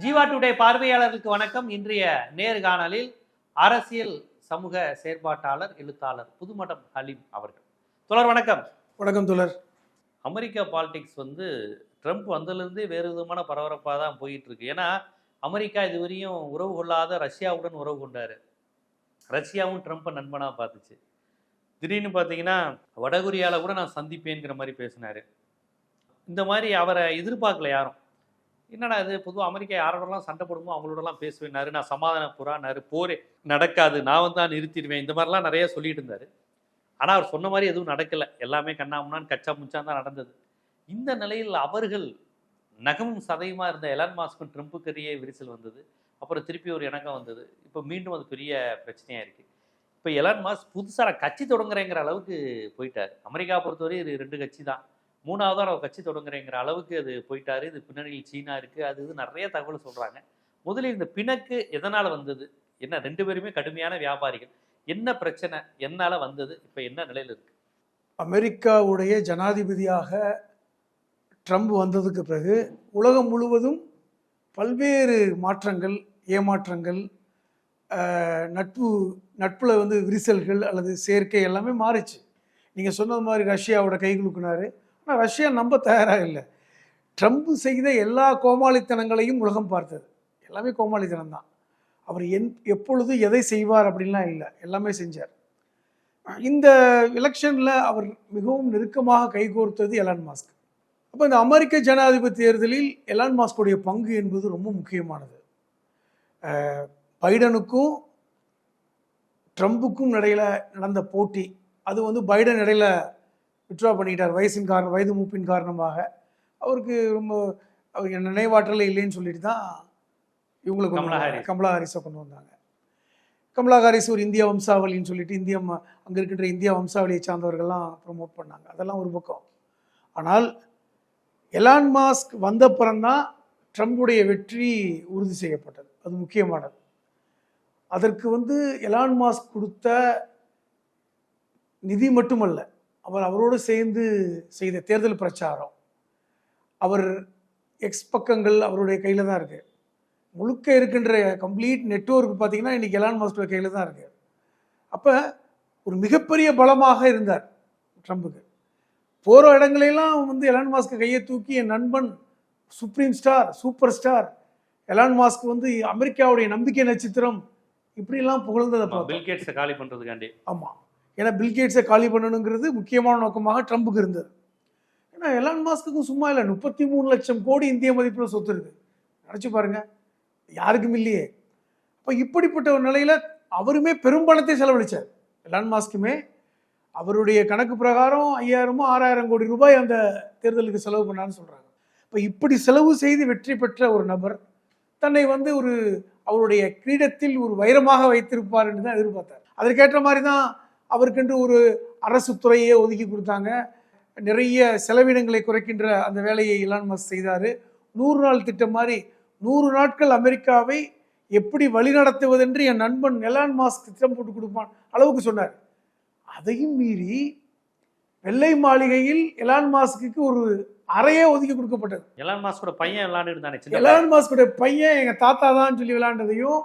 Jeeva today பார்வையாளர்களுக்கு வணக்கம். இன்றைய நேர்காணலில் அரசியல் சமூக செயற்பாட்டாளர் எழுத்தாளர் புதுமடம் ஹலீம் அவர்கள். தொடர் வணக்கம். வணக்கம் தோழர். அமெரிக்கா பாலிடிக்ஸ் வந்து ட்ரம்ப் வந்ததுலேருந்தே வேறு விதமான பரபரப்பாக தான் போயிட்டு இருக்கு ஏன்னா அமெரிக்கா இதுவரையும் உறவு கொள்ளாத ரஷ்யாவுடன் உறவு கொண்டாரு. ரஷ்யாவும் ட்ரம்ப்பை நண்பனாக பார்த்துச்சு. திடீர்னு பார்த்தீங்கன்னா வடகொரியால கூட நான் சந்திப்பேங்கிற மாதிரி பேசினாரு. இந்த மாதிரி அவரை எதிர்பார்க்கல யாரும். என்னடா இது? பொதுவாக அமெரிக்கா யாரோடலாம் சண்டை போடுமோ அவங்களோடலாம் பேசுவேனாரு நான் சமாதான புறானாரு போரே. நடக்காது. நான் வந்து தான் நிறுத்திடுவேன். இந்த மாதிரிலாம் நிறைய சொல்லிட்டு இருந்தார். ஆனால் அவர் சொன்ன மாதிரி எதுவும் நடக்கலை. எல்லாமே கண்ணாமுன்னான்னு கச்சா முச்சான் தான் நடந்தது. இந்த நிலையில் அவர்கள் நகமும் சதையுமா இருந்த எலான் மாஸ்க்கும் ட்ரம்ப்புக்கரியே விரிசல் வந்தது. அப்புறம் திருப்பி ஒரு இணக்கம் வந்தது. இப்போ மீண்டும் அது பெரிய பிரச்சனையாக இருக்குது இப்போ எலான் மாஸ்க் புதுசாக கட்சி தொடங்குறேங்கிற அளவுக்கு போயிட்டார். அமெரிக்கா பொறுத்தவரை இது ரெண்டு கட்சி தான். மூணாவதாக அவர் கட்சி தொடங்குறேங்கிற அளவுக்கு அது போயிட்டாரு. இது பின்னணியில் சீனா இருக்குது அது இது நிறைய தகவல் சொல்கிறாங்க முதலில் இந்த பிணக்கு எதனால் வந்தது? என்ன ரெண்டு பேருமே கடுமையான வியாபாரிகள். என்ன பிரச்சனை? என்னால் வந்தது? இப்போ என்ன நிலையில் இருக்கு? அமெரிக்காவுடைய ஜனாதிபதியாக ட்ரம்ப் வந்ததுக்கு பிறகு உலகம் முழுவதும் பல்வேறு மாற்றங்கள் ஏமாற்றங்கள் நட்பு நட்பில் வந்து விரிசல்கள் அல்லது சேர்க்கை எல்லாமே மாறிச்சு. நீங்கள் சொன்னது மாதிரி ரஷ்யாவோட கை குலுக்குனாரு. ஆனால் ரஷ்யா நம்ப தயாராக இல்லை ட்ரம்ப் செய்த எல்லா கோமாளித்தனங்களையும் உலகம் பார்த்தது. எல்லாமே கோமாளித்தனம் தான் அவர் என் எப்பொழுது எதை செய்வார் அப்படின்லாம் இல்லை. எல்லாமே செஞ்சார். இந்த எலெக்ஷனில் அவர் மிகவும் நெருக்கமாக கைகோர்த்தது எலான் மாஸ்க் அப்போ இந்த அமெரிக்க ஜனாதிபதி தேர்தலில் எலான் மாஸ்குடைய பங்கு என்பது ரொம்ப முக்கியமானது. பைடனுக்கும் ட்ரம்புக்கும் இடையில் நடந்த போட்டி அது வந்து பைடன் இடையில விட்ரா பண்ணிக்கிட்டார் வயசின் காரணம் வயது மூப்பின் காரணமாக. அவருக்கு ரொம்ப என் நினைவாற்றலே இல்லைன்னு சொல்லிட்டு தான் இவங்களை கொண்டு கமலா. ஹாரிஸ். கொண்டு வந்தாங்க. கமலா ஹாரிஸ் ஒரு இந்திய வம்சாவளின்னு சொல்லிட்டு இந்திய அங்க இருக்கின்ற இந்திய வம்சாவளியை சார்ந்தவர்கள்லாம் ப்ரமோட் பண்ணாங்க. அதெல்லாம் ஒரு பக்கம். ஆனால் எலான் மாஸ்க் வந்த பிறந்தான் ட்ரம்புடைய வெற்றி உறுதி செய்யப்பட்டது. அது முக்கியமானது. அதற்கு வந்து எலான் மாஸ்க் கொடுத்த நிதி மட்டுமல்ல அவர் அவரோடு சேர்ந்து செய்த தேர்தல் பிரச்சாரம். அவர் எக்ஸ் பக்கங்கள் அவருடைய கையில் தான் இருக்கு. முழுக்க இருக்கின்ற கம்ப்ளீட் நெட்வொர்க் பார்த்தீங்கன்னா இன்னைக்கு எலான் மாஸ்கோட கையில் தான் இருக்கு. அப்போ ஒரு மிகப்பெரிய பலமாக இருந்தார் ட்ரம்புக்கு. போகிற இடங்களெல்லாம் வந்து எலான் மாஸ்க் கையை தூக்கி என் நண்பன் supreme star super star Elon Musk வந்து அமெரிக்காவுடைய நம்பிக்கை நட்சத்திரம் இப்படிலாம் புகழ்ந்ததை பில்கேட்ஸை காலி பண்ணுறதுக்காண்டி ஆமாம் ஏன்னா பில்கேட்ஸை காலி பண்ணணுங்கிறது முக்கியமான நோக்கமாக ட்ரம்புக்கு இருந்தது. ஏன்னா எலான் மாஸ்க்குக்கும் சும்மா இல்லை முப்பத்தி மூணு லட்சம் கோடி இந்திய மதிப்பில் சொத்து இருக்குது நினச்சி பாருங்கள் யாருக்கும் இல்லையே. அப்போ இப்படிப்பட்ட ஒரு நிலையில் அவருமே பெரும்பணத்தை செலவழித்தார் எலான் மாஸ்க்குமே அவருடைய கணக்கு பிரகாரம் ஐயாயிரமோ ஆறாயிரம் கோடி ரூபாய் அந்த தேர்தலுக்கு செலவு பண்ணான்னு சொல்கிறாங்க இப்போ இப்படி செலவு செய்து வெற்றி பெற்ற ஒரு நபர் தன்னை வந்து ஒரு அவருடைய கிரீடத்தில் ஒரு வைரமாக வைத்திருப்பார் என்று தான் எதிர்பார்த்தார். அதற்கேற்ற மாதிரி தான் அவருக்கென்று ஒரு அரசு துறையே ஒதுக்கி கொடுத்தாங்க. நிறைய செலவினங்களை குறைக்கின்ற அந்த வேலையை இலான் மஸ்க் செய்தார். நூறு நாள் திட்டம் மாதிரி நூறு நாட்கள் அமெரிக்காவை எப்படி வழிநடத்துவதென்று என் நண்பன் எலான் மாஸ்க் திட்டம் போட்டு கொடுப்பான் அளவுக்கு சொன்னார். அதையும் மீறி வெள்ளை மாளிகையில் எலான் மாஸ்க்கு ஒரு அறையே ஒதுக்கி கொடுக்கப்பட்டது. எலான் மாஸ்கோட பையன் சின்ன எலான் மாஸ்குடைய பையன் எங்க தாத்தா தான் சொல்லி விளையாண்டதையும்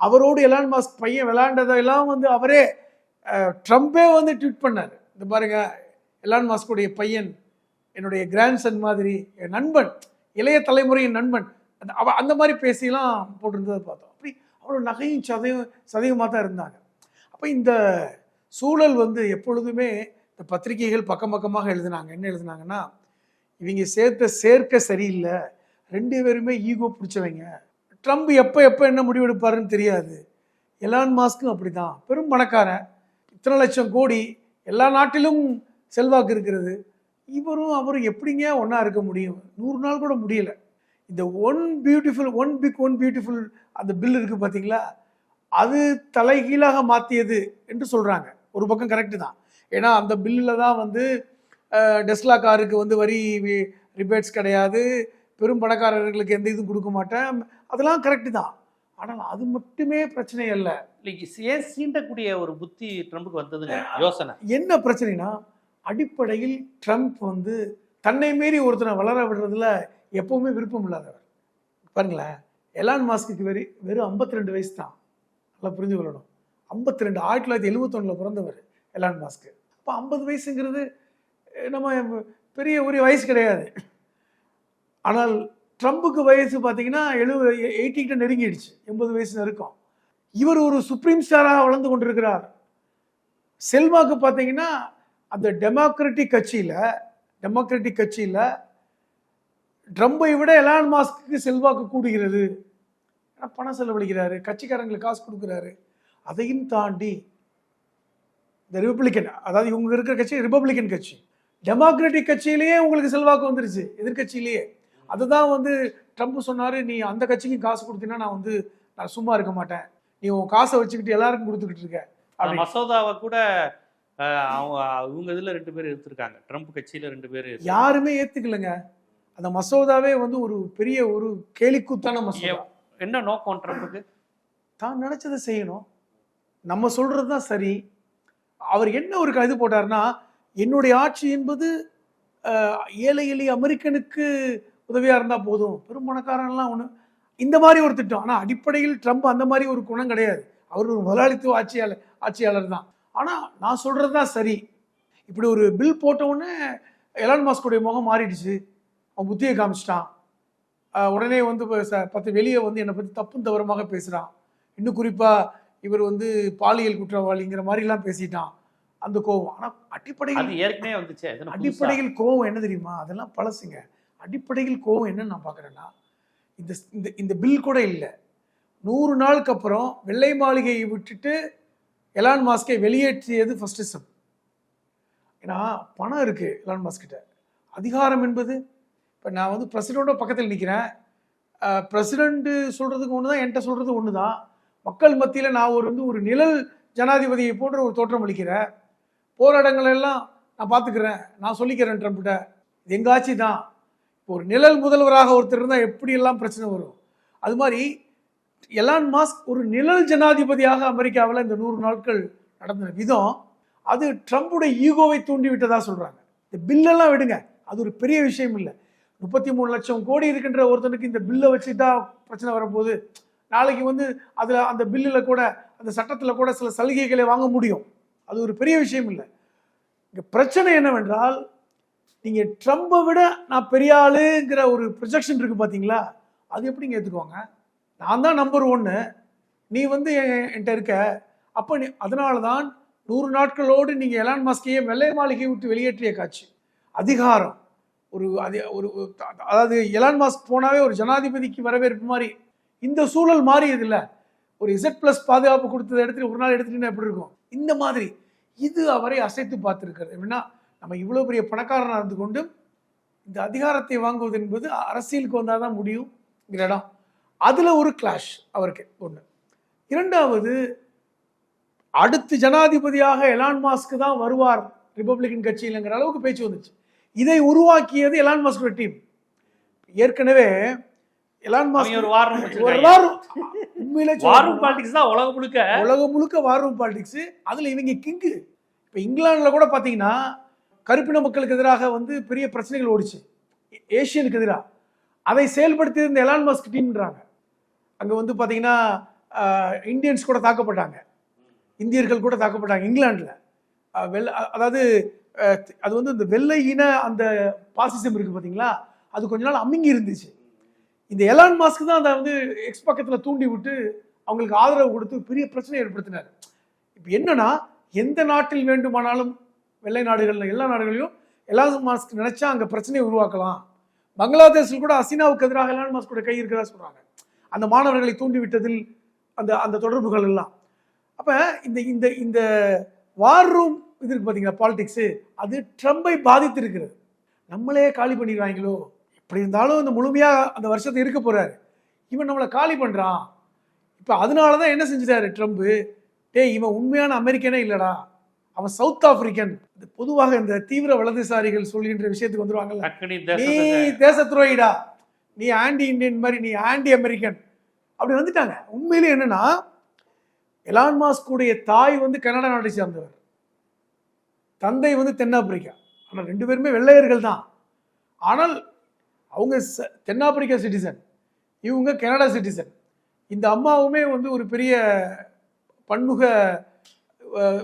அவரோடு எலான் மாஸ்க் பையன் விளையாண்டதெல்லாம் வந்து அவரே ட்ரம்ப்பே ட்ரம்பே வந்து ட்வீட் பண்ணார். இந்த பாருங்க எலான் மாஸ்குடைய பையன் என்னுடைய கிராண்ட்சன் மாதிரி என் நண்பன் இளைய தலைமுறையின் நண்பன் அந்த அவ அந்த மாதிரி பேசிலாம் போட்டிருந்ததை பார்த்தோம். அப்படி அவ்வளோ நகையும் சதையும் சதையுமாக தான் இருந்தாங்க. அப்போ இந்த சூழல் வந்து எப்பொழுதுமே இந்த பத்திரிகைகள் பக்கம் பக்கமாக எழுதினாங்க. என்ன எழுதினாங்கன்னா இவங்க சேர்த்த சேர்க்க சரியில்லை. ரெண்டு பேருமே ஈகோ பிடிச்சவங்க. ட்ரம்ப் எப்போ எப்போ என்ன முடிவெடுப்பாருன்னு தெரியாது. எலான் மாஸ்க்கும் அப்படிதான். பெரும் பணக்காரன். இத்தனை லட்சம் கோடி எல்லா நாட்டிலும் செல்வாக்கு இருக்கிறது. இவரும் அவரும் எப்படிங்க ஒன்றா இருக்க முடியும்? நூறு நாள் கூட முடியல. இந்த one beautiful one big one beautiful அந்த பில் இருக்குது பார்த்தீங்களா அது தலைகீழாக மாற்றியது என்று சொல்கிறாங்க ஒரு பக்கம் கரெக்டு தான். ஏன்னா அந்த பில்லில் தான் வந்து டெஸ்லா காருக்கு வந்து வரி ரிபேட்ஸ் கிடையாது. பெரும் பணக்காரர்களுக்கு எந்த இதுவும் கொடுக்க மாட்டேன். அதெல்லாம் கரெக்டு தான். ஆனால் அது மட்டுமே பிரச்சனை இல்லை, ஏன் சீண்டக்கூடிய ஒரு புத்தி ட்ரம்புக்கு வந்ததுங்க? யோசனை. என்ன பிரச்சனைனா அடிப்படையில் ட்ரம்ப் வந்து தன்னை மீறி ஒருத்தனை வளர விடுறதுல எப்பவுமே விருப்பம் இல்லாதவர். பாருங்களேன் எலான் மாஸ்க்கு வெறி வெறும் 52 வயசு தான். நல்லா புரிஞ்சு கொள்ளணும். 52 ஆயிரத்தி தொள்ளாயிரத்தி எழுபத்தொன்னில் பிறந்தவர் எலான் மாஸ்க்கு. அப்போ ஐம்பது வயசுங்கிறது நம்ம பெரிய ஒரு வயசு கிடையாது. ஆனால் ட்ரம்புக்கு வயசு பார்த்தீங்கன்னா எழுபது எயிட்டி கிட்ட நெருங்கிடுச்சு. எண்பது வயசு நெருக்கம். இவர் ஒரு சுப்ரீம் ஸ்டாராக வளர்ந்து கொண்டிருக்கிறார். செல்வாக்கு பார்த்தீங்கன்னா அந்த டெமோக்ராட்டிக் கட்சியில் டெமோக்ராட்டிக் கட்சியில் ட்ரம்பை விட எலான் மாஸ்க்கு செல்வாக்கு கூடுகிறது. ஏன்னா பணம் செலவழிக்கிறாரு கட்சிக்காரங்களுக்கு காசு கொடுக்குறாரு. அதையும் தாண்டி இந்த ரிப்பப்ளிக்கன் அதாவது இவங்க இருக்கிற கட்சி ரிப்பப்ளிக்கன் கட்சி. டெமோக்ராட்டிக் கட்சியிலேயே உங்களுக்கு செல்வாக்கு வந்துருச்சு எதிர்க்கட்சியிலேயே. அதுதான் வந்து ட்ரம்ப் சொன்னார் நீ அந்த கட்சிக்கு காசு கொடுத்தீங்கன்னா நான் வந்து நான் சும்மா இருக்க மாட்டேன். நீ உன் காசை வச்சுக்கிட்டு எல்லாருக்கும் கொடுத்துக்கிட்டு இருக்க. மசோதாவை கூட அவங்க இவங்க இதுல ரெண்டு பேர் எடுத்திருக்காங்க ட்ரம்ப் கட்சியில ரெண்டு பேர் யாருமே ஏத்துக்கலங்க. அந்த மசோதாவே வந்து ஒரு பெரிய ஒரு கேலிக்கூத்தான மசோதா. என்ன நோக்கம் ட்ரம்ப்புக்கு? தான் நினைச்சதை செய்யணும். நம்ம சொல்றது தான் சரி. அவர் என்ன ஒரு இது போட்டாருன்னா என்னுடைய ஆட்சி என்பது ஏழை எளிய அமெரிக்கனுக்கு உதவியா இருந்தா போதும். பெரும் பணக்காரன்லாம் ஒன்று இந்த மாதிரி ஒரு திட்டம். ஆனால் அடிப்படையில் ட்ரம்ப் அந்த மாதிரி ஒரு குணம் கிடையாது. அவர் ஒரு முதலாளித்துவ ஆட்சியாளர் ஆட்சியாளர் தான். ஆனால் நான் சொல்றது தான் சரி. இப்படி ஒரு பில் போட்ட உடனே எலான் மாஸ்குடைய முகம் மாறிடுச்சு. அவன் புத்தியை காமிச்சிட்டான். உடனே வந்து பத்து வெளியே வந்து என்னை பற்றி தப்பும் தவறுமாக பேசுகிறான் இன்னும் குறிப்பாக இவர் வந்து பாலியல் குற்றவாளிங்கிற மாதிரிலாம் பேசிட்டான். அந்த கோவம். ஆனால் அடிப்படையில் ஏற்கனவே வந்துச்சு? அடிப்படையில் கோவம் என்ன தெரியுமா? அதெல்லாம் பழசுங்க. அடிப்படையில் கோவம் என்னன்னு நான் பார்க்குறேன்னா இந்த இந்த இந்த பில் கூட இல்லை. நூறு நாளுக்கு அப்புறம் வெள்ளை மாளிகையை விட்டுட்டு எலான் மாஸ்கை வெளியேற்றியது ஃபஸ்ட்டு ஸ்டெப் ஏன்னா பணம் இருக்குது எலான் மாஸ்கிட்ட அதிகாரம் என்பது இப்போ நான் வந்து பிரசிடெண்ட்டோட பக்கத்தில் நிற்கிறேன் பிரசிடெண்ட்டு சொல்கிறதுக்கு ஒன்று தான் என்கிட்ட சொல்கிறது ஒன்று தான் மக்கள் மத்தியில் நான் ஒரு வந்து ஒரு நிழல் ஜனாதிபதியை போன்ற ஒரு தோற்றம் அளிக்கிறேன். போராட்டங்கள் எல்லாம் நான் பார்த்துக்கிறேன். நான் சொல்லிக்கிறேன் ட்ரம்ப்கிட்ட. இது எங்க ஆட்சி தான் ஒரு நிழல் முதல்வராக ஒருத்தர் இருந்தால் எப்படியெல்லாம் பிரச்சனை வரும்? அது மாதிரி எலான் மாஸ்க் ஒரு நிழல் ஜனாதிபதியாக அமெரிக்காவில் இந்த நூறு நாட்கள் நடந்த விதம் அது ட்ரம்புடைய ஈகோவை தூண்டி விட்டதாக சொல்கிறாங்க இந்த பில்லெல்லாம் விடுங்க அது ஒரு பெரிய விஷயம் இல்லை. முப்பத்தி மூணு லட்சம் கோடி இருக்கின்ற ஒருத்தனுக்கு இந்த பில்லை வச்சுட்டா பிரச்சனை வரப்போகுது நாளைக்கு வந்து அதில் அந்த பில்லில் கூட அந்த சட்டத்தில் கூட சில சலுகைகளை வாங்க முடியும். அது ஒரு பெரிய விஷயம் இல்லை. இங்கே பிரச்சனை என்னவென்றால் நீங்கள் ட்ரம்பை விட நான் பெரிய ஆளுங்கிற ஒரு ப்ரொஜெக்ஷன் இருக்குது பார்த்தீங்களா அது எப்படிங்க ஏற்றுக்குவாங்க நான் தான் நம்பர் ஒன்று நீ வந்து என்- என்கிட்ட இருக்க. அப்போ நீ அதனால தான் நூறு நாட்களோடு நீங்கள் எலான் மாஸ்கையே வெள்ளை மாளிகையை விட்டு வெளியேற்றிய காட்சி. அதிகாரம். ஒரு அது ஒரு அதாவது எலான் மாஸ்க் போனாவே ஒரு ஜனாதிபதிக்கு வரவேற்பு மாதிரி. இந்த சூழல் மாறியது இல்லை ஒரு இசட் பிளஸ் பாதுகாப்பு கொடுத்தத இடத்துல ஒரு நாள் எடுத்துட்டீங்கன்னா எப்படி இருக்கும்? இந்த மாதிரி. இது அவரை அசைத்து பார்த்துருக்கிறது. எப்படின்னா நம்ம இவ்வளவு பெரிய பணக்காரனாக இருந்து கொண்டு இந்த அதிகாரத்தை வாங்குவது என்பது அரசியலுக்கு வந்தால் தான் முடியுங்கிற இடம். அதுல ஒரு கிளாஷ் அவருக்கு ஒன்று இரண்டாவது அடுத்து ஜனாதிபதியாக எலான் மாஸ்க் தான் வருவார் ரிப்பப்ளிகன் கட்சியிலங்கிற அளவுக்கு பேச்சு வந்துச்சு. இதை உருவாக்கியது எலான் மாஸ்கோட டீம் ஏற்கனவே எலான் மாஸ்க் ஒரு வாரம் உண்மையிலே வாரும் பாலிடிக்ஸ் தான் உலகம் முழுக்க. உலகம் முழுக்க வாரும் பாலிடிக்ஸ் அதுல இவங்க கிங்கு. இப்போ இங்கிலாந்துல கூட பாத்தீங்கன்னா கருப்பின மக்களுக்கு எதிராக வந்து பெரிய பிரச்சனைகள் ஓடிச்சு. ஏஷியனுக்கு எதிராக அதை செயல்படுத்தி இந்த எலான் மஸ்க் டீம்ன்றாங்க. அங்கே வந்து பார்த்தீங்கன்னா இந்தியன்ஸ் கூட தாக்கப்பட்டாங்க. இந்தியர்கள் கூட தாக்கப்பட்டாங்க இங்கிலாண்டில் வெள்ள அதாவது அது வந்து இந்த வெள்ளை இன அந்த பாசிசம் இருக்குது பார்த்தீங்களா அது கொஞ்ச நாள் அமுங்கி இருந்துச்சு. இந்த எலான் மாஸ்க் தான் அதை வந்து எக்ஸ் பக்கத்தில் தூண்டி விட்டு அவங்களுக்கு ஆதரவு கொடுத்து பெரிய பிரச்சனை ஏற்படுத்தினார். இப்போ என்னன்னா எந்த நாட்டில் வேண்டுமானாலும் வெள்ளை நாடுகளில் எல்லா நாடுகளையும் எலான் மாஸ்க் நினைச்சா அங்கே பிரச்சனையை உருவாக்கலாம். பங்களாதேஷில் கூட அசினாவுக்கு எதிராக எலான் மாஸ்கோட கை இருக்கிறதா சொல்கிறாங்க அந்த மாணவர்களை தூண்டி விட்டதில் அந்த அந்த தொடர்புகள் எல்லாம். அப்போ இந்த இந்த இந்த வார் ரூம் இது இருக்கு பார்த்தீங்களா பாலிடிக்ஸு அது ட்ரம்பை பாதித்திருக்கிறது. நம்மளே காலி பண்ணிடுவாங்களோ? இப்படி இருந்தாலும் இந்த முழுமையாக அந்த வருஷத்தை இருக்க போகிறாரு இவன் நம்மளை காலி பண்ணுறான் இப்போ அதனால தான் என்ன செஞ்சிட்டாரு ட்ரம்ப்பு டேய் இவன் உண்மையான அமெரிக்கனே இல்லைடா. அவன் சவுத் ஆப்பிரிக்கன். பொதுவாக இந்த தீவிர வலதுசாரிகள் சொல்கின்ற விஷயத்துக்கு வந்துருவாங்கல்ல. நீ தேச துரோகிடா. நீ ஆன்டி இந்தியன் மாதிரி நீ ஆன்டி அமெரிக்கன். அப்படி வந்துட்டாங்க. உண்மையிலே என்னன்னா எலான் மாஸ்குடைய தாய் வந்து கனடா நாட்டை சேர்ந்தவர். தந்தை வந்து தென்னாப்பிரிக்கா. ஆனால் ரெண்டு பேருமே வெள்ளையர்கள் தான். ஆனால் அவங்க தென்னாப்பிரிக்கா சிட்டிசன். இவங்க கனடா சிட்டிசன். இந்த அம்மாவுமே வந்து ஒரு பெரிய பன்முக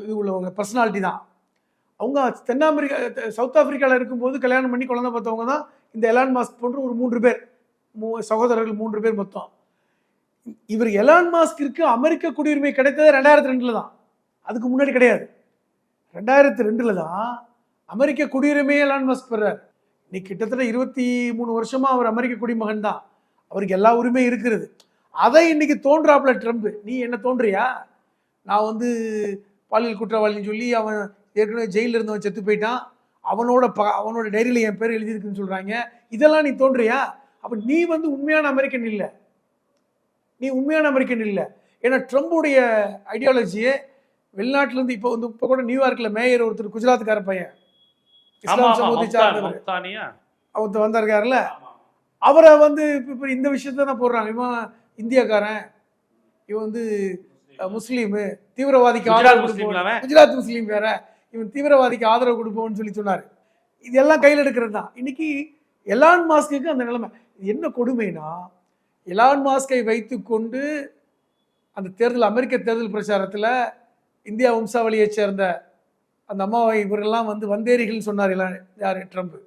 இது உள்ளவங்க பர்சனாலிட்டி தான். அவங்க தென் அமெரிக்கா சவுத் ஆப்பிரிக்காவில் இருக்கும்போது கல்யாணம் பண்ணி குழந்தை பார்த்தவங்க தான் இந்த எலான் மாஸ்க் போன்ற ஒரு மூன்று பேர். மூ சகோதரர்கள் மூன்று பேர் மொத்தம். இவர் எலான் மாஸ்கிற்கு அமெரிக்க குடியுரிமை கிடைத்தது ரெண்டாயிரத்தி ரெண்டில் தான். அதுக்கு முன்னாடி கிடையாது. ரெண்டாயிரத்தி ரெண்டில் தான் அமெரிக்க குடியுரிமையை எலான் மாஸ்க் பெறார். இன்னைக்கு கிட்டத்தட்ட இருபத்தி மூணு வருஷமாக அவர் அமெரிக்க குடிமகன் தான். அவருக்கு எல்லா உரிமையும் இருக்கிறது. அதை இன்னைக்கு தோன்றாப்புல ட்ரம்ப் நீ என்ன தோன்றியா? நான் வந்து பாலியல் குற்றவாளின்னு சொல்லி அவன் ஏற்கனவே ஜெயிலில் இருந்தவன் செத்து போயிட்டான். அவனோட ப அவனோட டைரியில் என் பேர் எழுதியிருக்குன்னு சொல்கிறாங்க இதெல்லாம் நீ தோன்றியா? அப்போ நீ வந்து உண்மையான அமெரிக்கன் இல்லை. நீ உண்மையான அமெரிக்கன் இல்லை. ஏன்னா ட்ரம்புடைய ஐடியாலஜியே வெளிநாட்டிலேருந்து இப்போ வந்து இப்போ கூட நியூயார்க்கில் மேயர் ஒருத்தர் குஜராத்துக்கார பையன். இஸ்லாம் சமூகத்தை சார்ந்தவர். அவர் வந்திருக்காருல்ல. அவரை வந்து இப்போ இந்த விஷயத்த தான் போடுறாங்க இவன் இந்தியாக்காரன். இவன் வந்து முஸ்லீமு தீவிரவாதிக்கு ஆதரவு கொடுப்போம். குஜராத் முஸ்லீம் வேற. இவன் தீவிரவாதிக்கு ஆதரவு கொடுப்போம்னு சொல்லி சொன்னார். இதெல்லாம் கையில் எடுக்கிறது தான். இன்னைக்கு எலான் மாஸ்க்கு அந்த நிலைமை. என்ன கொடுமைனா எலான் மாஸ்கை வைத்துக்கொண்டு அந்த தேர்தல் அமெரிக்க தேர்தல் பிரச்சாரத்தில் இந்தியா வம்சாவளியைச் சேர்ந்த அந்த அம்மாவை இவரெல்லாம் வந்து வந்தேரிகள்னு சொன்னார் எல்லாம் யார்? ட்ரம்ப்.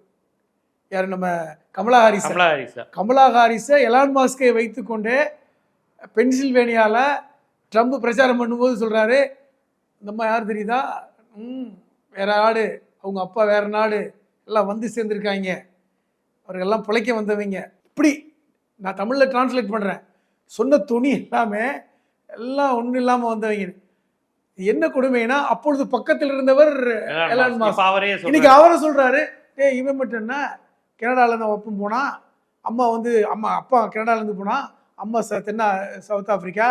யார்? நம்ம கமலா ஹாரிஸ். கமலா ஹாரிஸா. கமலா ஹாரிஸை எலான் மாஸ்கை வைத்துக்கொண்டே பென்சில்வேனியாவில் ட்ரம்ப் பிரச்சாரம் பண்ணும்போது சொல்கிறாரு இந்த அம்மா யார் தெரியுதா? ம் வேற நாடு அவங்க அப்பா வேற நாடு. எல்லாம் வந்து சேர்ந்துருக்காங்க. அவர்களெல்லாம் பிழைக்க வந்தவங்க. இப்படி நான் தமிழில் டிரான்ஸ்லேட் பண்ணுறேன் சொன்ன துணி எல்லாமே எல்லாம் ஒன்றும் இல்லாமல் வந்தவங்க. என்ன கொடுமைனா அப்பொழுது பக்கத்தில் இருந்தவர் எலான் அவரே இன்னைக்கு அவரை சொல்றாரு டேய் இவன் மட்டும் என்ன? கனடால இருந்து ஒப்பம் போனா அம்மா வந்து அம்மா அப்பா கனடால இருந்து போனா அம்மா ச தென்னா சவுத் ஆப்பிரிக்கா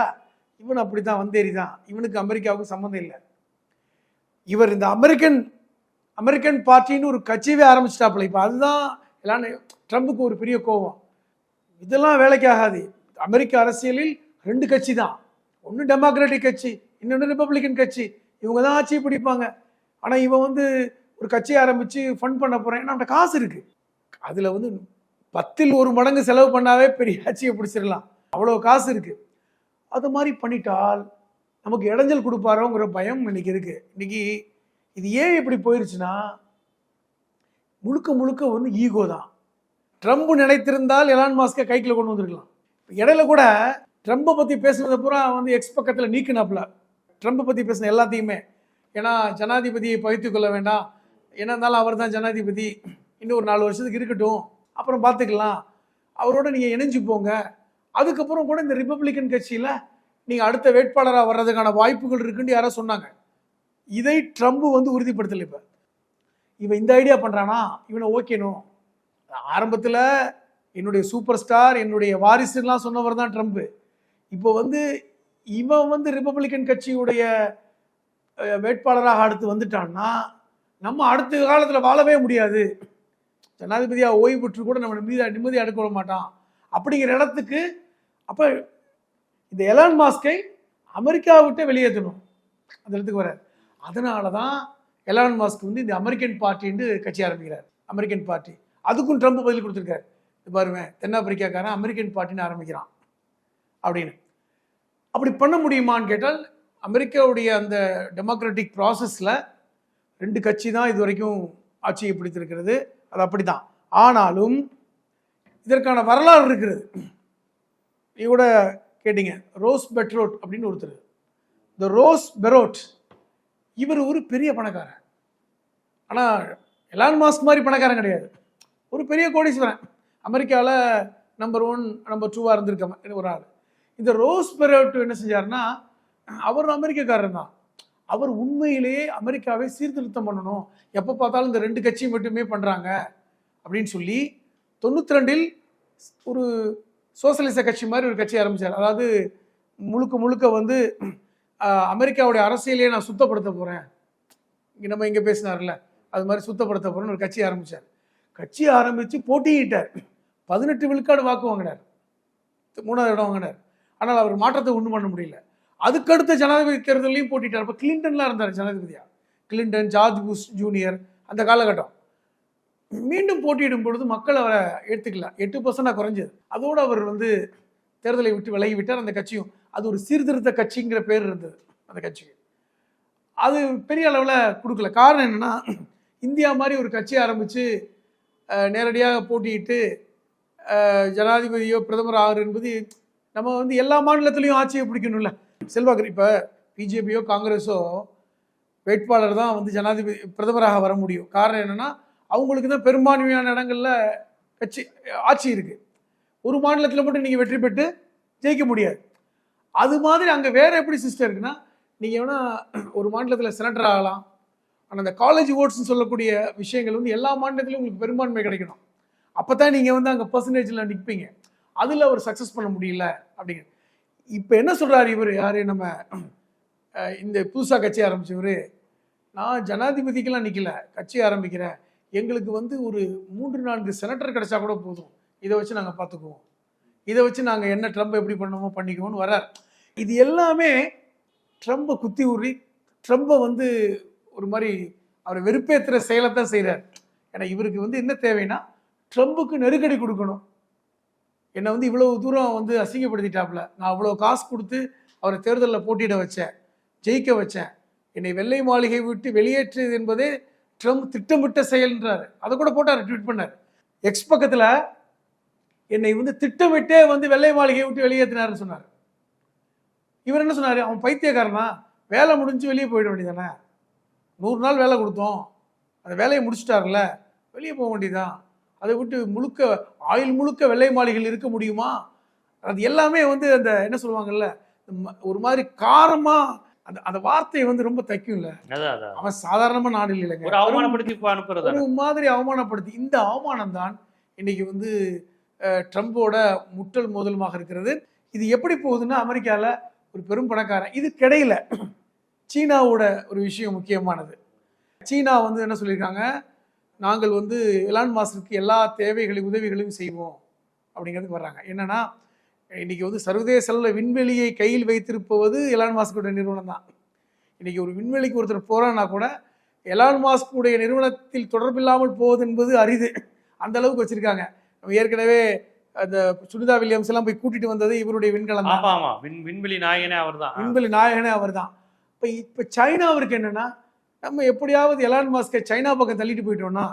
இவன் அப்படித்தான் வந்தேரி தான் இவனுக்கு அமெரிக்காவுக்கு சம்மந்தம் இல்லை. இவர் இந்த அமெரிக்கன் அமெரிக்கன் பார்ட்டின்னு ஒரு கட்சியவே ஆரம்பிச்சிட்டாப்புல. இப்போ அதுதான் எல்லாம் ட்ரம்புக்கு ஒரு பெரிய கோபம். இதெல்லாம் வேலைக்கு ஆகாது. அமெரிக்க அரசியலில் ரெண்டு கட்சி தான். ஒன்று டெமோக்ராட்டிக் கட்சி இன்னொன்று ரிப்பப்ளிக்கன் கட்சி. இவங்க தான் ஆட்சியை பிடிப்பாங்க. ஆனால் இவன் வந்து ஒரு கட்சியை ஆரம்பித்து ஃபண்ட் பண்ண போகிறேன் ஏன்னா அவன்கிட்ட காசு இருக்குது அதில் வந்து பத்தில் ஒரு மடங்கு செலவு பண்ணாவே பெரிய ஆட்சியை பிடிச்சிடலாம். அவ்வளோ காசு இருக்குது அது மாதிரி பண்ணிட்டால் நமக்கு இடைஞ்சல் கொடுப்பாரோங்கிற பயம் இன்னைக்கு இருக்குது இன்னைக்கு இது ஏன் இப்படி போயிருச்சுன்னா முழுக்க முழுக்க வந்து ஈகோ தான். ட்ரம்ப் நினைத்திருந்தால் எலான் மாஸ்கை கைக்கில் கொண்டு வந்திருக்கலாம். இடையில கூட ட்ரம்பை பற்றி பேசுனதை பூரா வந்து எக்ஸ் பக்கத்தில் நீக்கினாப்புல. ட்ரம்ப்பை பற்றி பேசின எல்லாத்தையுமே. ஏன்னா ஜனாதிபதியை பகிர்த்து கொள்ள வேண்டாம். என்ன இருந்தாலும் அவர் தான் ஜனாதிபதி. இன்னும் ஒரு நாலு வருஷத்துக்கு இருக்கட்டும். அப்புறம் பார்த்துக்கலாம். அவரோட நீங்கள் இணைஞ்சு போங்க. அதுக்கப்புறம் கூட இந்த ரிப்பப்ளிக்கன் கட்சியில் நீங்கள் அடுத்த வேட்பாளராக வர்றதுக்கான வாய்ப்புகள் இருக்குன்னு யாரோ சொன்னாங்க. இதை ட்ரம்ப் வந்து உறுதிப்படுத்தலை இப்போ. இவன் இந்த ஐடியா பண்ணுறானா இவனை ஓகேனும் ஆரம்பத்தில் என்னுடைய சூப்பர் ஸ்டார் என்னுடைய வாரிசுலாம் சொன்னவர் தான் ட்ரம்ப்பு இப்போ வந்து இவன் வந்து ரிப்பப்ளிக்கன் கட்சியுடைய வேட்பாளராக அடுத்து வந்துட்டான்னா நம்ம அடுத்த காலத்தில் வாழவே முடியாது. ஜனாதிபதியாக ஓய்வு பெற்று கூட நம்ம நிம்மதியாக நிம்மதியாக எடுக்க விட மாட்டான். அப்படிங்கிற இடத்துக்கு அப்போ இந்த எலான் மாஸ்கை அமெரிக்கா விட்டு வெளியேற்றணும். அந்த இடத்துக்கு வர அதனால தான் எலான் மாஸ்க் வந்து இந்த அமெரிக்கன் பார்ட்டின்னு கட்சி ஆரம்பிக்கிறார். அமெரிக்கன் பார்ட்டி அதுக்கும் ட்ரம்ப் பதில் கொடுத்துருக்காரு. இது பாருங்க தென்னாப்பிரிக்காக்காரன் அமெரிக்கன் பார்ட்டின்னு ஆரம்பிக்கிறான். அப்படின்னு. அப்படி பண்ண முடியுமான்னு கேட்டால் அமெரிக்காவுடைய அந்த டெமோக்ராட்டிக் ப்ராசஸில் ரெண்டு கட்சி தான் இது வரைக்கும் ஆட்சியை பிடித்திருக்கிறது. அது அப்படி தான் ஆனாலும் இதற்கான வரலாறு இருக்கிறது. நீ கூட கேட்டீங்க ரோஸ் பெட்ரோட் அப்படின்னு ஒருத்தர். இந்த ரோஸ் பெரோட் இவர் ஒரு பெரிய பணக்காரன் ஆனால் எலான் மாஸ்க் மாதிரி பணக்காரன் கிடையாது. ஒரு பெரிய கோடீஸ்வரன். அமெரிக்காவில் நம்பர் ஒன் நம்பர் டூவாக இருந்திருக்க ஒரு ஆள். இந்த ரோஸ் பெரோட் என்ன செஞ்சாருன்னா அவர் அமெரிக்கக்காரர் தான். அவர் உண்மையிலேயே அமெரிக்காவை சீர்திருத்தம் பண்ணணும். எப்போ பார்த்தாலும் இந்த ரெண்டு கட்சியும் மட்டுமே பண்ணுறாங்க அப்படின்னு சொல்லி தொண்ணூற்றி ரெண்டில் ஒரு சோசியலிச கட்சி மாதிரி ஒரு கட்சி ஆரம்பித்தார் அதாவது முழுக்க முழுக்க வந்து அமெரிக்காவுடைய அரசியலையே நான் சுத்தப்படுத்த போகிறேன் இங்கே நம்ம இங்கே பேசினார்ல அது மாதிரி சுத்தப்படுத்த போகிறேன்னு ஒரு கட்சி ஆரம்பித்தார் கட்சி ஆரம்பித்து போட்டியிட்டார். பதினெட்டு விழுக்காடு வாக்கு வாங்கினார். மூணாவது இடம் வாங்கினார். ஆனால் அவர் மாற்றத்தை ஒன்றும் பண்ண முடியல. அதுக்கடுத்த ஜனாதிபதி தேர்தலையும் போட்டிட்டார் அப்போ கிளின்டன்லாம் இருந்தார் ஜனாதிபதியாக கிளின்டன் ஜார்ஜ் புஷ் ஜூனியர் அந்த காலகட்டம். மீண்டும் போட்டியிடும் பொழுது மக்கள் அவரை ஏற்றுக்கல எட்டு பர்சன்டாக குறைஞ்சது. அதோடு அவர் வந்து தேர்தலை விட்டு விலகிவிட்டார். அந்த கட்சியும் அது ஒரு சீர்திருத்த கட்சிங்கிற பேர் இருந்தது அந்த கட்சிக்கு. அது பெரிய அளவில் கொடுக்கல. காரணம் என்னென்னா இந்தியா மாதிரி ஒரு கட்சி ஆரம்பித்து நேரடியாக போட்டியிட்டு ஜனாதிபதியோ பிரதமர் ஆகுறது என்பது நம்ம வந்து எல்லா மாநிலத்திலையும் ஆட்சியை பிடிக்கணும்ல. செல்வாக்கு இப்போ பிஜேபியோ காங்கிரஸோ வேட்பாளர் தான் வந்து ஜனாதிபதி பிரதமராக வர முடியும். காரணம் என்னென்னா அவங்களுக்கு தான் பெரும்பான்மையான இடங்களில் கட்சி ஆட்சி இருக்குது ஒரு மாநிலத்தில் மட்டும் நீங்கள் வெற்றி பெற்று ஜெயிக்க முடியாது. அது மாதிரி அங்கே வேறு எப்படி சிஸ்டம் இருக்குன்னா நீங்கள் வேணால் ஒரு மாநிலத்தில் செனட்டர் ஆகலாம். ஆனால் அந்த காலேஜ் ஓட்ஸ்னு சொல்லக்கூடிய விஷயங்கள் வந்து எல்லா மாநிலத்திலும் உங்களுக்கு பெரும்பான்மை கிடைக்கணும். அப்போ தான் நீங்கள் வந்து அங்கே பர்சன்டேஜில் நிற்பீங்க அதில் அவர் சக்ஸஸ் பண்ண முடியல அப்படிங்கிற. இப்போ என்ன சொல்கிறார் இவர்? யார்? நம்ம இந்த புதுசாக கட்சி ஆரம்பித்தவர் நான் ஜனாதிபதிக்கெல்லாம் நிற்கல கட்சி ஆரம்பிக்கிறேன். எங்களுக்கு வந்து ஒரு மூன்று நான்கு செனட்டர் கிடைச்சா கூட போதும். இதை வச்சு நாங்கள் பார்த்துக்குவோம். இதை வச்சு நாங்கள் என்ன ட்ரம்ப் எப்படி பண்ணுமோ பண்ணிக்குவோம்னு வரார் இது எல்லாமே ட்ரம்பை குத்தி உரி ட்ரம்பை வந்து ஒரு மாதிரி அவரை வெறுப்பேற்றுற செயலை தான் செய்கிறார் ஏன்னா இவருக்கு வந்து என்ன தேவைன்னா ட்ரம்புக்கு நெருக்கடி கொடுக்கணும். என்னை வந்து இவ்வளவு தூரம் வந்து அசிங்கப்படுத்திட்டாப்புல. நான் அவ்வளோ காசு கொடுத்து அவரை தேர்தலில் போட்டியிட வச்சேன் ஜெயிக்க வச்சேன். என்னை வெள்ளை மாளிகை விட்டு வெளியேற்றியது என்பதே ட்ரம்ப் திட்டமிட்ட செயல்ன்றார். அதை கூட போட்டார் ட்வீட் பண்ணார். எக்ஸ் பக்கத்தில் என்னை வந்து திட்டமிட்டே வந்து வெள்ளை மாளிகையை விட்டு வெளியேற்றினார்னு சொன்னார். இவர் என்ன சொன்னார்? அவன் பைத்தியக்காரனா? வேலை முடிஞ்சு வெளியே போயிட வேண்டியதானே நூறு நாள் வேலை கொடுத்தோம். அந்த வேலையை முடிச்சிட்டார்ல வெளியே போக வேண்டியதான் அதை விட்டு முழுக்க ஆயில் முழுக்க வெள்ளை மாளிகையில் இருக்க முடியுமா? அது எல்லாமே வந்து அந்த என்ன சொல்லுவாங்கல்ல ஒரு மாதிரி காரமாக அந்த அந்த வார்த்தையை வந்து ரொம்ப அதான் அதான். அவன் சாதாரணமா நாடு இல்லைங்க. ஒரு அவமானப்படுத்தி அனுப்புறது ஒரு மாதிரி அவமானப்படுத்தி இந்த அவமானம் தான் இன்னைக்கு வந்து ட்ரம்போட முட்டல் மோதலுமாக இருக்கிறது. இது எப்படி போகுதுன்னா அமெரிக்கால ஒரு பெரும் பணக்காரன் இது கிடையில. சீனாவோட ஒரு விஷயம் முக்கியமானது. சீனா வந்து என்ன சொல்லியிருக்காங்க? நாங்கள் வந்து எலான் மாஸ்க்கு எல்லா தேவைகளையும் உதவிகளையும் செய்வோம் அப்படிங்கிறதுக்கு வர்றாங்க. என்னன்னா இன்னைக்கு வந்து சர்வதேச அளவில் விண்வெளியை கையில் வைத்திருப்பது எலான் மாஸ்கோட நிறுவனம் தான் இன்னைக்கு ஒரு விண்வெளிக்கு ஒருத்தர் போறான்னா கூட எலான் மாஸ்குடைய நிறுவனத்தில் தொடர்பில்லாமல் போவது என்பது அரிது. அந்த அளவுக்கு வச்சிருக்காங்க. நம்ம ஏற்கனவே அந்த சுனிதா வில்லியம்ஸ் எல்லாம் போய் கூட்டிட்டு வந்தது இவருடைய விண்கலம் தான். ஆமா ஆமா. விண் விண்வெளி நாயகனே அவர்தான். விண்வெளி நாயகனே அவர்தான். இப்போ இப்போ சைனாவிற்கு என்னன்னா நம்ம எப்படியாவது எலான் மாஸ்கை சைனா பக்கம் தள்ளிட்டு போயிட்டோம்னா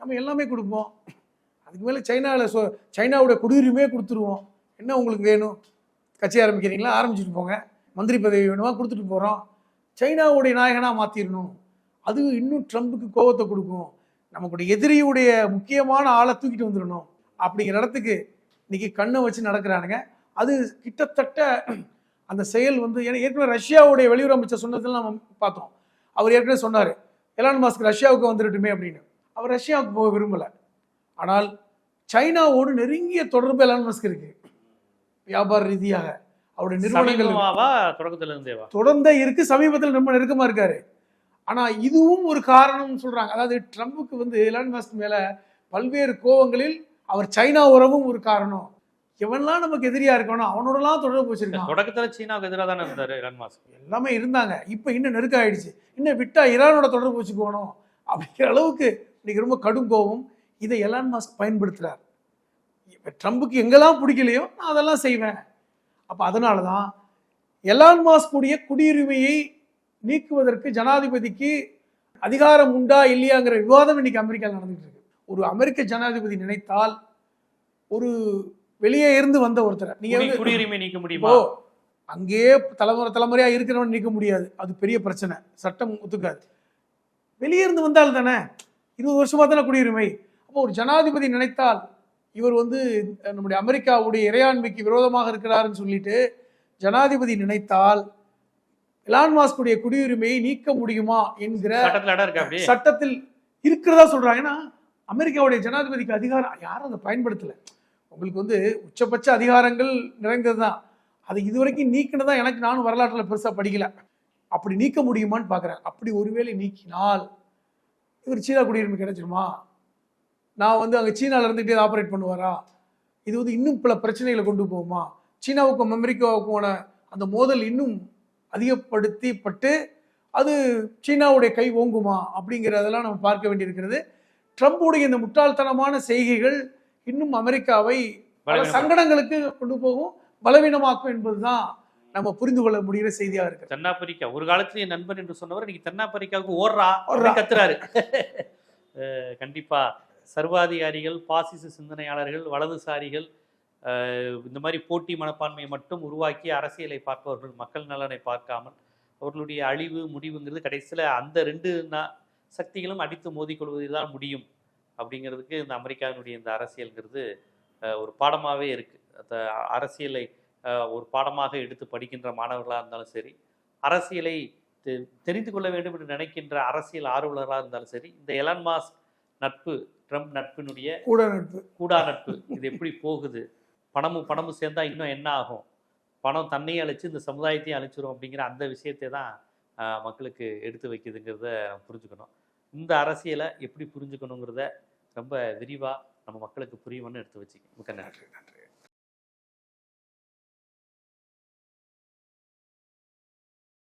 நம்ம எல்லாமே கொடுப்போம். அதுக்கு மேலே சைனாவில் சொ சைனாவுடைய குடியுரிமையே கொடுத்துருவோம். என்ன உங்களுக்கு வேணும்? கட்சி ஆரம்பிக்கிறீங்களா? ஆரம்பிச்சுட்டு போங்க. மந்திரி பதவி வேணுமா? கொடுத்துட்டு போகிறோம் சைனாவுடைய நாயகனாக மாற்றிடணும் அது இன்னும் ட்ரம்புக்கு கோபத்தை கொடுக்கும். நமக்குடைய எதிரியுடைய முக்கியமான ஆளை தூக்கிட்டு வந்துடணும். அப்படிங்கிற இடத்துக்கு இன்றைக்கி கண்ணை வச்சு நடக்கிறானுங்க. அது கிட்டத்தட்ட அந்த செயல் வந்து ஏன்னா ஏற்கனவே ரஷ்யாவுடைய வெளியுறவு அமைச்சர் சொன்னதெல்லாம் நம்ம பார்த்தோம். அவர் ஏற்கனவே சொன்னார் எலான் மாஸ்க் ரஷ்யாவுக்கு வந்துடட்டுமே அப்படின்னு. அவர் ரஷ்யாவுக்கு போக விரும்பலை. ஆனால் சைனாவோடு நெருங்கிய தொடர்பு எலான் மாஸ்க் இருக்குது வியாபார ரீதியாக அவருடைய நிறுவனங்கள் சமீபமாவா? தொடக்கத்துல இருந்தேவா தொடர்ந்தே இருக்கு சமீபத்தில் ரொம்ப நெருக்கமா இருக்காரு. ஆனா இதுவும் ஒரு காரணம்னு சொல்றாங்க. அதாவது ட்ரம்புக்கு வந்து எலான் மாஸ்க் மேல பல்வேறு கோவங்களில் அவர் சைனா உறவும் ஒரு காரணம். எவன்லாம் நமக்கு எதிரியா இருக்கானோ அவனோடலாம் தொடர்பு வச்சிருக்கான். தொடக்கத்துல சீனாவுக்கு எதிராக தானே இருந்தாரு எலான் மாஸ்க் எல்லாமே இருந்தாங்க. இப்போ இன்னும் நெருக்கம் ஆயிடுச்சு இன்னும் விட்டா ஈரானோட தொடர்பு வச்சுக்கணும் அப்படிங்கிற அளவுக்கு இன்னைக்கு ரொம்ப கடும் கோபம் இதை எலான் மாஸ்க் பயன்படுத்துறார். இப்ப ட்ரம்புக்கு எங்கெல்லாம் பிடிக்கலையோ நான் அதெல்லாம் செய்வேன். அப்போ அதனால தான் எலான் மாஸ்குடைய குடியுரிமையை நீக்குவதற்கு ஜனாதிபதிக்கு அதிகாரம் உண்டா இல்லையாங்கிற விவாதம் இன்னைக்கு அமெரிக்காவில் நடந்துட்டு இருக்கு. ஒரு அமெரிக்க ஜனாதிபதி நினைத்தால் ஒரு வெளியே இருந்து வந்த ஒருத்தர் நீங்க வந்து குடியுரிமை நீக்க முடியுமா? அங்கேயே தலைமுறை தலைமுறையா இருக்கிறவன் நீக்க முடியாது. அது பெரிய பிரச்சனை. சட்டம் ஒத்துக்காது. வெளியே இருந்து வந்தால் தானே? இருபது வருஷமா தானே குடியுரிமை? அப்போ ஒரு ஜனாதிபதி நினைத்தால் இவர் வந்து நம்முடைய அமெரிக்காவுடைய இறையாண்மைக்கு விரோதமாக இருக்கிறாருன்னு சொல்லிட்டு ஜனாதிபதி நினைத்தால் எலான் மாஸ்குடைய குடியுரிமையை நீக்க முடியுமா என்கிற சட்டத்துல இருக்கிறதா சொல்றாங்க. ஏன்னா அமெரிக்காவுடைய ஜனாதிபதிக்கு அதிகாரம் யாரும் அதை பயன்படுத்தல. உங்களுக்கு வந்து உச்சபட்ச அதிகாரங்கள் நிறைந்தது தான் அதை இதுவரைக்கும் நீக்கினதா எனக்கு நானும் வரலாற்றில் பெருசா படிக்கல. அப்படி நீக்க முடியுமான்னு பார்க்குறேன் அப்படி ஒருவேளை நீக்கினால் இவர் சீனா குடியுரிமை கிடைச்சிருமா? நான் வந்து அங்கே சீனால இருந்துகிட்டே ஆப்ரேட் பண்ணுவாரா? இது வந்து இன்னும் பல பிரச்சனைகளை கொண்டு போகுமா? சீனாவுக்கும் அமெரிக்காவுக்குமான அந்த மோதல் இன்னும் அதிகப்படுத்திப்பட்டு அது சீனாவுடைய கை ஓங்குமா அப்படிங்கிறதெல்லாம் நம்ம பார்க்க வேண்டியிருக்கிறது. ட்ரம்புடைய இந்த முட்டாள்தனமான செய்கைகள் இன்னும் அமெரிக்காவை பல சங்கடங்களுக்கு கொண்டு போகும் பலவீனமாக்கும் என்பதுதான் நம்ம புரிந்து கொள்ள முடிகிற செய்தியா இருக்கு தென்னாப்பிரிக்கா. ஒரு காலத்துல என் நண்பன் என்று சொன்னவர் இன்னைக்கு தென்னாப்பிரிக்காவுக்கு ஓடுறா கத்துறாரு. கண்டிப்பா. சர்வாதிகாரிகள் பாசிச சிந்தனையாளர்கள் வலதுசாரிகள் இந்த மாதிரி போட்டி மனப்பான்மையை மட்டும் உருவாக்கி அரசியலை பார்ப்பவர்கள் மக்கள் நலனை பார்க்காமல் அவர்களுடைய அழிவு முடிவுங்கிறது கடைசியில் அந்த ரெண்டு நா- சக்திகளும் அடித்து மோதிக்கொள்வதில் தான் முடியும். அப்படிங்கிறதுக்கு இந்த அமெரிக்காவினுடைய இந்த அரசியல்ங்கிறது ஒரு பாடமாகவே இருக்குது அந்த அரசியலை ஒரு பாடமாக எடுத்து படிக்கின்ற மாணவர்களாக இருந்தாலும் சரி அரசியலை தெ- தெரிந்து கொள்ள வேண்டும் என்று நினைக்கின்ற அரசியல் ஆர்வலராக இருந்தாலும் சரி இந்த எலான் மாஸ்க் நட்பு ட்ரம்ப் நட்பினுடைய கூட நட்பு கூடா நட்பு இது எப்படி போகுது? பணமும் பணமும் சேர்ந்தா இன்னும் என்ன ஆகும்? பணம் தன்னையும் அழிச்சு இந்த சமுதாயத்தையும் அழிச்சிரும் அப்படிங்கிற அந்த விஷயத்தை தான் மக்களுக்கு எடுத்து வைக்குதுங்கிறத நம்ம புரிஞ்சுக்கணும். இந்த அரசியலை எப்படி புரிஞ்சுக்கணுங்கிறத ரொம்ப விரிவாக நம்ம மக்களுக்கு புரியும்னு எடுத்து வச்சுக்கணும். மிக்க நன்றி நன்றி.